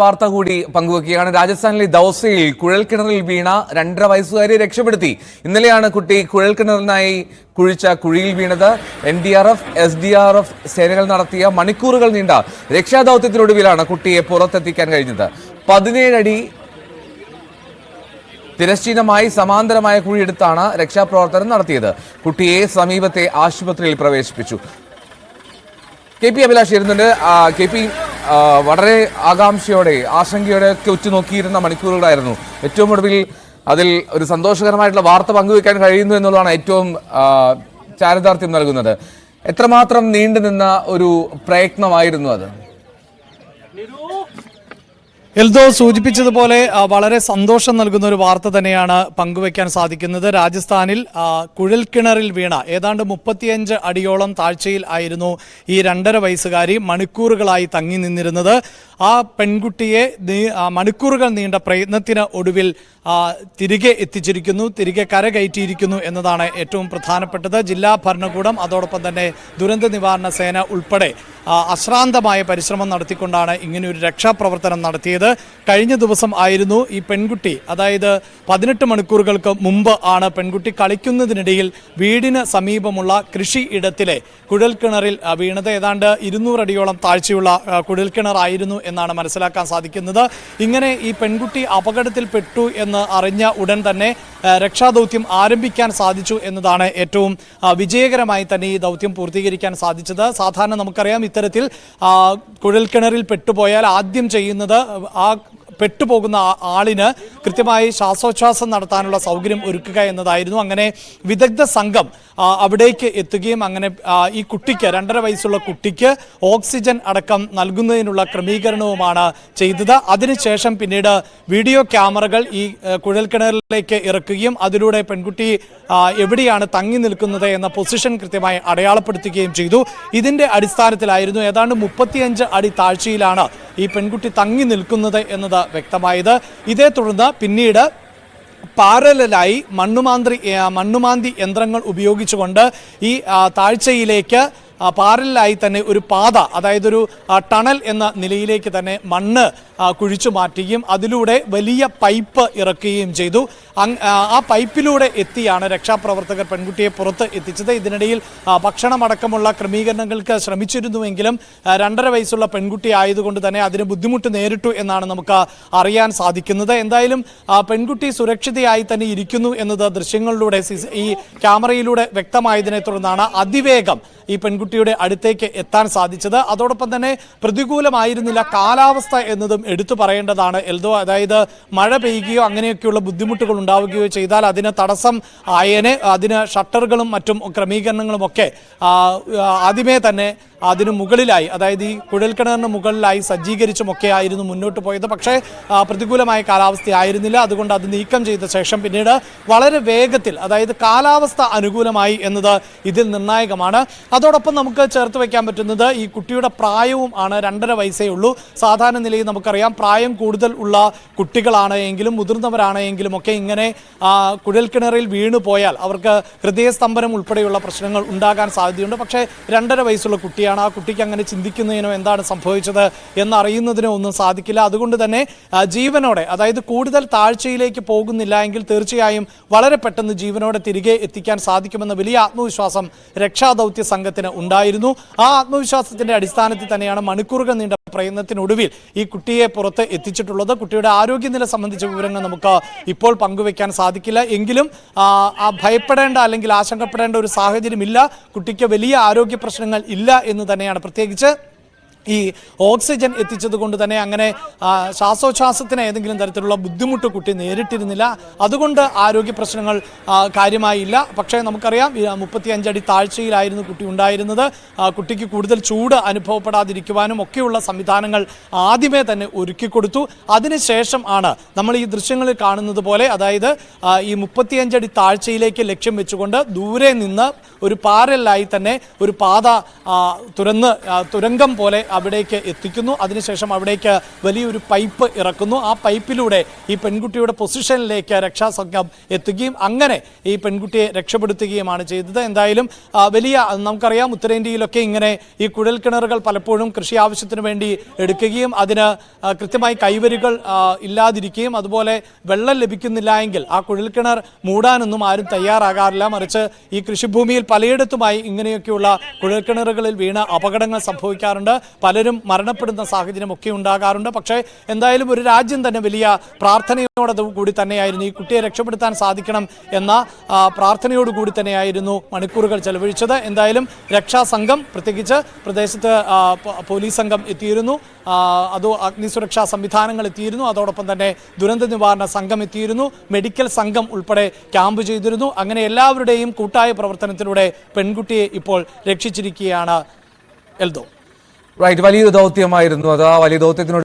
വാർത്ത കൂടി പങ്കുവെക്കുകയാണ്. രാജസ്ഥാനിലെ ദൗസയിൽ കുഴൽക്കിണറിൽ വീണ രണ്ടര വയസ്സുകാരെ രക്ഷപ്പെടുത്തി. ഇന്നലെയാണ് കുട്ടി കുഴൽക്കിണറിനായി കുഴിച്ച കുഴിയിൽ വീണത്. N D R F S D R F സേനകൾ നടത്തിയ മണിക്കൂറുകൾ നീണ്ട രക്ഷാദൌത്യത്തിനൊടുവിലാണ് കുട്ടിയെ പുറത്തെത്തിക്കാൻ കഴിഞ്ഞത്. പതിനേഴടി തിരശ്ചീനമായി സമാന്തരമായ കുഴിയെടുത്താണ് രക്ഷാപ്രവർത്തനം നടത്തിയത്. കുട്ടിയെ സമീപത്തെ ആശുപത്രിയിൽ പ്രവേശിപ്പിച്ചു. കെ പി അഭിലാഷ് ഇരുന്നുണ്ട് കെ പി വളരെ ആകാംക്ഷയോടെ ആശങ്കയോടെ ഒക്കെ ഉറ്റുനോക്കിയിരുന്ന മണിക്കൂറുകളായിരുന്നു. ഏറ്റവും ഒടുവിൽ അതിൽ ഒരു സന്തോഷകരമായിട്ടുള്ള വാർത്ത പങ്കുവെക്കാൻ കഴിയുന്നു എന്നുള്ളതാണ് ഏറ്റവും ചാരിതാർത്ഥ്യം നൽകുന്നത്. എത്രമാത്രം നീണ്ടു നിന്ന ഒരു പ്രയത്നമായിരുന്നു അത്? എൽദോ സൂചിപ്പിച്ചതുപോലെ വളരെ സന്തോഷം നൽകുന്ന ഒരു വാർത്ത തന്നെയാണ് പങ്കുവയ്ക്കാൻ സാധിക്കുന്നത്. രാജസ്ഥാനിൽ കുഴൽക്കിണറിൽ വീണ ഏതാണ്ട് മുപ്പത്തിയഞ്ച് അടിയോളം താഴ്ചയിൽ ആയിരുന്നു ഈ രണ്ടര വയസ്സുകാരി മണിക്കൂറുകളായി തങ്ങി നിന്നിരുന്നത്. ആ പെൺകുട്ടിയെ മണിക്കൂറുകൾ നീണ്ട പ്രയത്നത്തിന് ഒടുവിൽ തിരികെ എത്തിച്ചിരിക്കുന്നു തിരികെ കരകയറ്റിയിരിക്കുന്നു എന്നതാണ് ഏറ്റവും പ്രധാനപ്പെട്ടത്. ജില്ലാ ഭരണകൂടം അതോടൊപ്പം തന്നെ ദുരന്ത നിവാരണ സേന ഉൾപ്പെടെ. അശ്രാന്തമായ പരിശ്രമം നടത്തിക്കൊണ്ടാണ് ഇങ്ങനെ ഒരു രക്ഷാപ്രവർത്തനം നടത്തിയത്. കഴിഞ്ഞ ദിവസം ആയിരുന്നു ഈ പെൺകുട്ടി അതായത് പതിനെട്ട് മണിക്കൂറുകൾക്ക് മുമ്പ് ആണ് പെൺകുട്ടി കളിക്കുന്നതിനിടയിൽ വീടിന് സമീപമുള്ള കൃഷി ഇടത്തിലെ കുഴൽക്കിണറിൽ കിണറിൽ വീണത്. ഏതാണ്ട് ഇരുന്നൂറടിയോളം താഴ്ചയുള്ള കുഴൽക്കിണറായിരുന്നു എന്നാണ് മനസ്സിലാക്കാൻ സാധിക്കുന്നത്. ഇങ്ങനെ ഈ പെൺകുട്ടി അപകടത്തിൽപ്പെട്ടു എന്ന് അറിഞ്ഞ ഉടൻ തന്നെ രക്ഷാദൗത്യം ആരംഭിക്കാൻ സാധിച്ചു എന്നതാണ് ഏറ്റവും വിജയകരമായി തന്നെ ഈ ദൗത്യം പൂർത്തീകരിക്കാൻ സാധിച്ചത്. സാധാരണ നമുക്കറിയാം ഇത്തരത്തിൽ കുഴൽക്കിണറിൽ പെട്ടുപോയാൽ ആദ്യം ചെയ്യുന്നത് ആ പെട്ടുപോകുന്ന ആളിന് കൃത്യമായി ശ്വാസോച്ഛ്വാസം നടത്താനുള്ള സൗകര്യം ഒരുക്കുക എന്നതായിരുന്നു. അങ്ങനെ വിദഗ്ധ സംഘം അവിടേക്ക് എത്തുകയും അങ്ങനെ ഈ കുട്ടിക്ക് രണ്ടര വയസ്സുള്ള കുട്ടിക്ക് ഓക്സിജൻ അടക്കം നൽകുന്നതിനുള്ള ക്രമീകരണവുമാണ് ചെയ്തത്. അതിനുശേഷം പിന്നീട് വീഡിയോ ക്യാമറകൾ ഈ കുഴൽ കുഴൽക്കിണറിലേക്ക് ഇറക്കുകയും അതിലൂടെ പെൺകുട്ടി എവിടെയാണ് തങ്ങി നിൽക്കുന്നത് എന്ന പൊസിഷൻ കൃത്യമായി അടയാളപ്പെടുത്തുകയും ചെയ്തു. ഇതിന്റെ അടിസ്ഥാനത്തിലായിരുന്നു ഏതാണ്ട് മുപ്പത്തിയഞ്ച് അടി താഴ്ചയിലാണ് ഈ പെൺകുട്ടി തങ്ങി നിൽക്കുന്നത് എന്നത് വ്യക്തമായത്. ഇതേ തുടർന്ന് പിന്നീട് പാരലായി മണ്ണുമാന്ത്രി മണ്ണുമാന്തി യന്ത്രങ്ങൾ ഉപയോഗിച്ചുകൊണ്ട് ഈ താഴ്ചയിലേക്ക് പാരലായി തന്നെ ഒരു പാത അതായത് ഒരു ടണൽ എന്ന നിലയിലേക്ക് തന്നെ മണ്ണ് കുഴിച്ചു മാറ്റുകയും അതിലൂടെ വലിയ പൈപ്പ് ഇറക്കുകയും ചെയ്തു. ആ, പൈപ്പിലൂടെ എത്തിയാണ് രക്ഷാപ്രവർത്തകർ പെൺകുട്ടിയെ പുറത്ത് എത്തിച്ചത്. ഇതിനിടയിൽ ഭക്ഷണമടക്കമുള്ള ക്രമീകരണങ്ങൾക്ക് ശ്രമിച്ചിരുന്നുവെങ്കിലും രണ്ടര വയസ്സുള്ള പെൺകുട്ടി ആയതുകൊണ്ട് തന്നെ അതിന് ബുദ്ധിമുട്ട് നേരിട്ടു എന്നാണ് നമുക്ക് അറിയാൻ സാധിക്കുന്നത്. എന്തായാലും പെൺകുട്ടി സുരക്ഷിതയായി തന്നെ ഇരിക്കുന്നു എന്നത് ദൃശ്യങ്ങളിലൂടെ ഈ ക്യാമറയിലൂടെ വ്യക്തമായതിനെ തുടർന്നാണ് അതിവേഗം ഈ പെൺകുട്ടിയുടെ അടുത്തേക്ക് എത്താൻ സാധിച്ചത്. അതോടൊപ്പം തന്നെ പ്രതികൂലമായിരുന്നില്ല കാലാവസ്ഥ എന്നതും എടുത്തു പറയേണ്ടതാണ്. എൽദോ അതായത് മഴ പെയ്യുകയോ അങ്ങനെയൊക്കെയുള്ള ബുദ്ധിമുട്ടുകൾ ഉണ്ടാവുകയോ ചെയ്താൽ അതിന് തടസ്സം ആയേനെ അതിന് ഷട്ടറുകളും മറ്റും ക്രമീകരണങ്ങളും ഒക്കെ ആദ്യമേ തന്നെ അതിന് മുകളിലായി അതായത് ഈ കുഴൽക്കിണറിന് മുകളിലായി സജ്ജീകരിച്ചുമൊക്കെ ആയിരുന്നു മുന്നോട്ട് പോയത്. പക്ഷേ പ്രതികൂലമായ കാലാവസ്ഥ ആയിരുന്നില്ല. അതുകൊണ്ട് അത് നീക്കം ചെയ്ത ശേഷം പിന്നീട് വളരെ വേഗത്തിൽ അതായത് കാലാവസ്ഥ അനുകൂലമായി എന്നത് ഇതിൽ നിർണായകമാണ്. അതോടൊപ്പം നമുക്ക് ചേർത്ത് വയ്ക്കാൻ പറ്റുന്നത് ഈ കുട്ടിയുടെ പ്രായവും ആണ്. രണ്ടര വയസ്സേ ഉള്ളൂ. സാധാരണ നിലയിൽ നമുക്കറിയാം പ്രായം കൂടുതൽ ഉള്ള കുട്ടികളാണ് എങ്കിലും മുതിർന്നവരാണ് എങ്കിലും ഒക്കെ ഇങ്ങനെ കുഴൽക്കിണറിൽ വീണു പോയാൽ അവർക്ക് ഹൃദയസ്തംഭനം ഉൾപ്പെടെയുള്ള പ്രശ്നങ്ങൾ ഉണ്ടാകാൻ സാധ്യതയുണ്ട്. പക്ഷേ രണ്ടര വയസ്സുള്ള കുട്ടിയാണ്. ആ കുട്ടിക്ക് അങ്ങനെ ചിന്തിക്കുന്നതിനോ എന്താണ് സംഭവിച്ചത് എന്നറിയുന്നതിനോ ഒന്നും സാധിക്കില്ല. അതുകൊണ്ട് തന്നെ ജീവനോടെ അതായത് കൂടുതൽ താഴ്ചയിലേക്ക് പോകുന്നില്ല എങ്കിൽ തീർച്ചയായും വളരെ പെട്ടെന്ന് ജീവനോടെ തിരികെ എത്തിക്കാൻ സാധിക്കുമെന്ന വലിയ ആത്മവിശ്വാസം രക്ഷാദൗത്യ സംഘത്തിന് ഉണ്ടായിരുന്നു. ആ ആത്മവിശ്വാസത്തിന്റെ അടിസ്ഥാനത്തിൽ തന്നെയാണ് മണിക്കൂറുകൾ നീണ്ട പ്രയത്നത്തിനൊടുവിൽ ഈ കുട്ടിയെ പുറത്ത് എത്തിച്ചിട്ടുള്ളത്. കുട്ടിയുടെ ആരോഗ്യനില സംബന്ധിച്ച വിവരങ്ങൾ നമുക്ക് ഇപ്പോൾ പങ്കുവെക്കാൻ സാധിക്കില്ല. എങ്കിലും ഭയപ്പെടേണ്ട അല്ലെങ്കിൽ ആശങ്കപ്പെടേണ്ട ഒരു സാഹചര്യമില്ല. കുട്ടിക്ക് വലിയ ആരോഗ്യ പ്രശ്നങ്ങൾ ഇല്ല എന്ന് തന്നെയാണ്. പ്രത്യേകിച്ച് ഈ ഓക്സിജൻ എത്തിച്ചത് കൊണ്ട് തന്നെ അങ്ങനെ ശ്വാസോച്ഛ്വാസത്തിന് ഏതെങ്കിലും തരത്തിലുള്ള ബുദ്ധിമുട്ട് കുട്ടി നേരിട്ടിരുന്നില്ല. അതുകൊണ്ട് ആരോഗ്യ പ്രശ്നങ്ങൾ കാര്യമായില്ല. പക്ഷേ നമുക്കറിയാം മുപ്പത്തിയഞ്ചടി താഴ്ചയിലായിരുന്നു കുട്ടി ഉണ്ടായിരുന്നത്. കുട്ടിക്ക് കൂടുതൽ ചൂട് അനുഭവപ്പെടാതിരിക്കുവാനും ഒക്കെയുള്ള സംവിധാനങ്ങൾ ആദ്യമേ തന്നെ ഒരുക്കി കൊടുത്തു. അതിനുശേഷം ആണ് നമ്മൾ ഈ ദൃശ്യങ്ങളിൽ കാണുന്നത് പോലെ അതായത് ഈ മുപ്പത്തിയഞ്ചടി താഴ്ചയിലേക്ക് ലക്ഷ്യം വെച്ചുകൊണ്ട് ദൂരെ നിന്ന് ഒരു പാരലായി തന്നെ ഒരു പാത തുരന്ന് തുരങ്കം പോലെ അവിടേക്ക് എത്തിക്കുന്നു. അതിനുശേഷം അവിടേക്ക് വലിയൊരു പൈപ്പ് ഇറക്കുന്നു. ആ പൈപ്പിലൂടെ ഈ പെൺകുട്ടിയുടെ പൊസിഷനിലേക്ക് രക്ഷാസംഘം എത്തുകയും അങ്ങനെ ഈ പെൺകുട്ടിയെ രക്ഷപ്പെടുത്തുകയുമാണ് ചെയ്തത്. എന്തായാലും വലിയ നമുക്കറിയാം ഉത്തരേന്ത്യയിലൊക്കെ ഇങ്ങനെ ഈ കുഴൽ കിണറുകൾ പലപ്പോഴും കൃഷി ആവശ്യത്തിന് വേണ്ടി എടുക്കുകയും അതിന് കൃത്യമായി കൈവരികൾ ഇല്ലാതിരിക്കുകയും അതുപോലെ വെള്ളം ലഭിക്കുന്നില്ല എങ്കിൽ ആ കുഴൽക്കിണർ മൂടാനൊന്നും ആരും തയ്യാറാകാറില്ല. മറിച്ച് ഈ കൃഷിഭൂമിയിൽ പലയിടത്തുമായി ഇങ്ങനെയൊക്കെയുള്ള കുഴൽക്കിണറുകളിൽ വീണ അപകടങ്ങൾ സംഭവിക്കാറുണ്ട്. പലരും മരണപ്പെടുന്ന സാഹചര്യം ഒക്കെ ഉണ്ടാകാറുണ്ട്. പക്ഷേ എന്തായാലും ഒരു രാജ്യം തന്നെ വലിയ പ്രാർത്ഥനയോടെ കൂടി തന്നെയായിരുന്നു. ഈ കുട്ടിയെ രക്ഷപ്പെടുത്താൻ സാധിക്കണം എന്ന പ്രാർത്ഥനയോടുകൂടി തന്നെയായിരുന്നു മണിക്കൂറുകൾ ചെലവഴിച്ചത്. എന്തായാലും രക്ഷാസംഘം പ്രത്യേകിച്ച് പ്രദേശത്ത് പോലീസ് സംഘം എത്തിയിരുന്നു. അതോ അഗ്നിസുരക്ഷാ സംവിധാനങ്ങൾ എത്തിയിരുന്നു. അതോടൊപ്പം തന്നെ ദുരന്ത നിവാരണ സംഘം എത്തിയിരുന്നു. മെഡിക്കൽ സംഘം ഉൾപ്പെടെ ക്യാമ്പ് ചെയ്തിരുന്നു. അങ്ങനെ എല്ലാവരുടെയും കൂട്ടായ പ്രവർത്തനത്തിലൂടെ പെൺകുട്ടിയെ ഇപ്പോൾ രക്ഷിച്ചിരിക്കുകയാണ് എൽദോ. റൈറ്റ് വലിയൊരു ദൗത്യമായിരുന്നു അത്. ആ വലിയ ദൗത്യത്തിനോട്